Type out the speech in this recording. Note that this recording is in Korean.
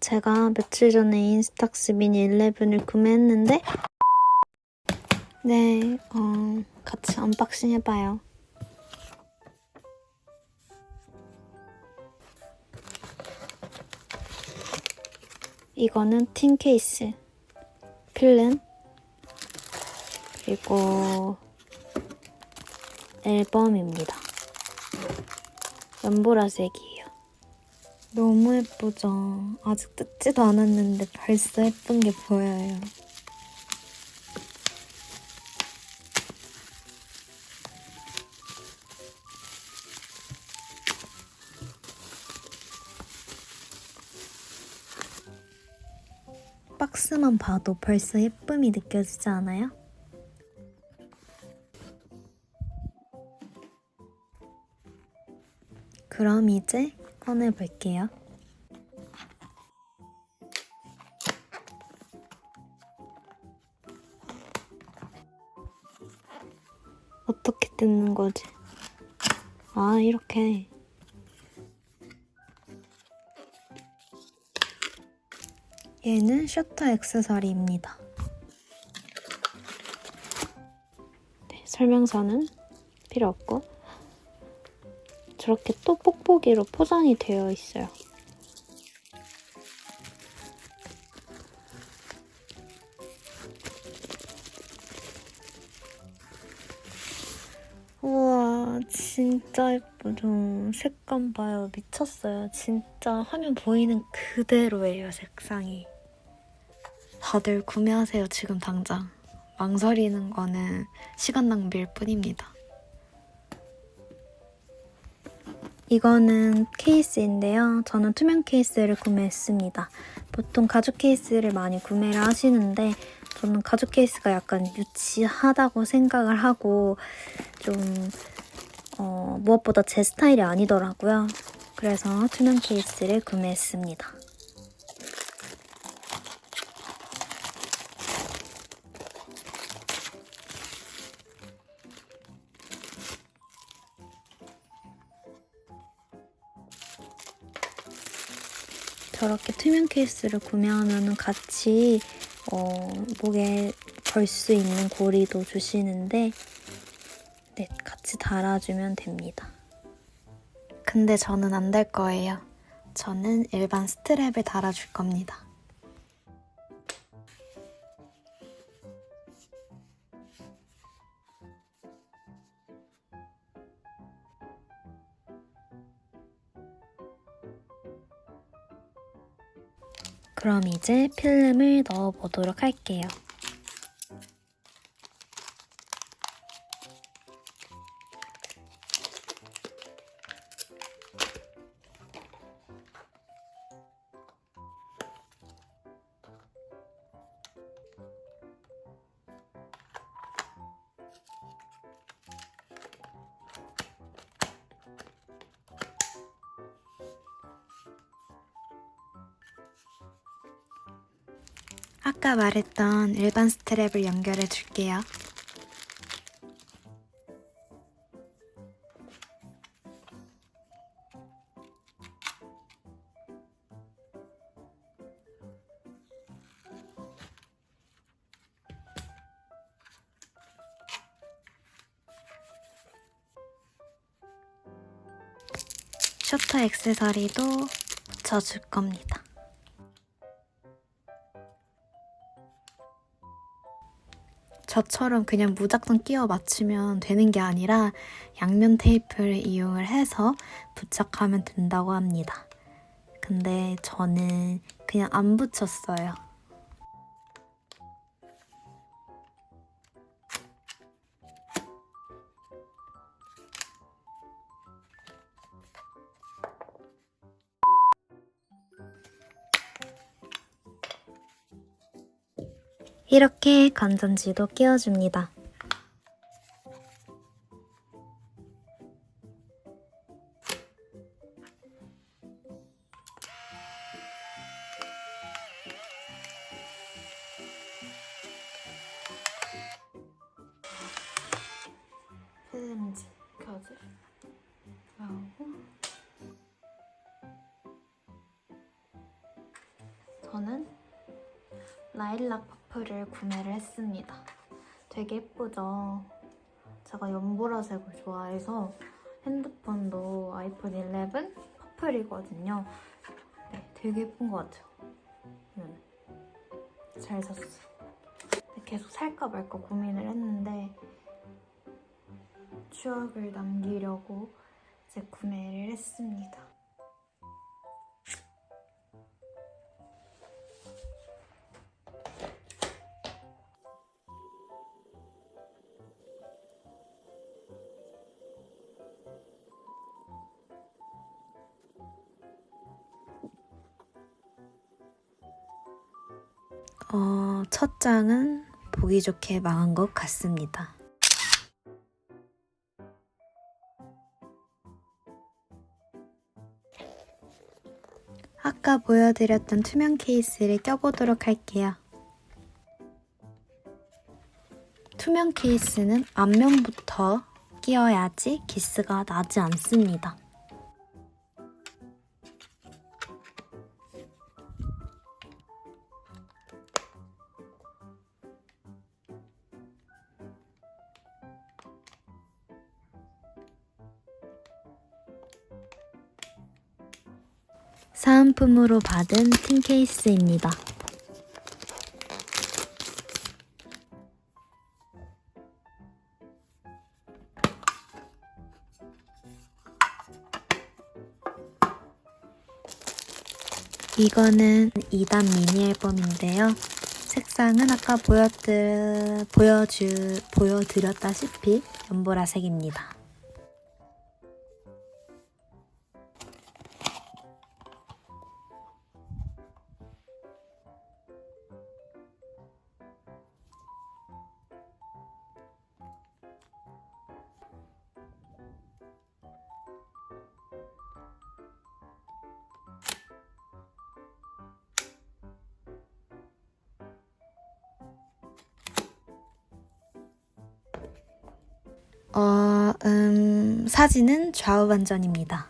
제가 며칠 전에 인스탁스 미니 11을 구매했는데 네, 어, 같이 언박싱 해봐요. 이거는 틴 케이스, 필름, 그리고 앨범입니다. 연보라색이에요. 너무 예쁘죠? 아직 뜯지도 않았는데 벌써 예쁜 게 보여요. 박스만 봐도 벌써 예쁨이 느껴지지 않아요? 그럼 이제 꺼내볼게요. 어떻게 뜯는 거지? 아, 이렇게. 얘는 셔터 액세서리입니다. 네, 설명서는 필요 없고 저렇게 또 뽁뽁이로 포장이 되어 있어요. 우와 진짜 예쁘죠? 색감 봐요. 미쳤어요. 진짜 화면 보이는 그대로예요 색상이. 다들 구매하세요 지금 당장. 망설이는 거는 시간 낭비일 뿐입니다 이거는 케이스인데요 저는 투명 케이스를 구매했습니다 보통 가죽 케이스를 많이 구매를 하시는데 저는 가죽 케이스가 약간 유치하다고 생각을 하고 좀 어, 무엇보다 제 스타일이 아니더라고요. 그래서 투명 케이스를 구매했습니다. 저렇게 투명 케이스를 구매하면 같이 어, 목에 걸 수 있는 고리도 주시는데 네, 같이 달아주면 됩니다. 근데 저는 안 될 거예요. 저는 일반 스트랩을 달아줄 겁니다. 그럼 이제 필름을 넣어보도록 할게요. 아까 말했던 일반 스트랩을 연결해 줄게요. 셔터 액세서리도 붙여줄 겁니다. 저처럼 그냥 무작정 끼워 맞추면 되는 게 아니라 양면 테이프를 이용을 해서 부착하면 된다고 합니다. 근데 저는 그냥 안 붙였어요. 이렇게 건전지도 끼워줍니다. 필름지 켜지 나오고 저는 라일락 퍼플을 구매를 했습니다. 되게 예쁘죠? 제가 연보라색을 좋아해서 핸드폰도 아이폰 11 퍼플이거든요. 네, 되게 예쁜 것 같아요. 음, 잘 샀어요. 계속 살까 말까 고민을 했는데 추억을 남기려고 이제 구매를 했습니다. 어, 첫 장은 보기 좋게 망한 것 같습니다. 아까 보여드렸던 투명 케이스를 껴보도록 할게요. 투명 케이스는 앞면부터 끼워야지 기스가 나지 않습니다. 사은품으로 받은 tin 케이스입니다. 이거는 2단 미니 앨범인데요. 색상은 아까 보여드, 보여주, 보여드렸다시피 연보라색입니다. 어, 음, 사진은 좌우 반전입니다.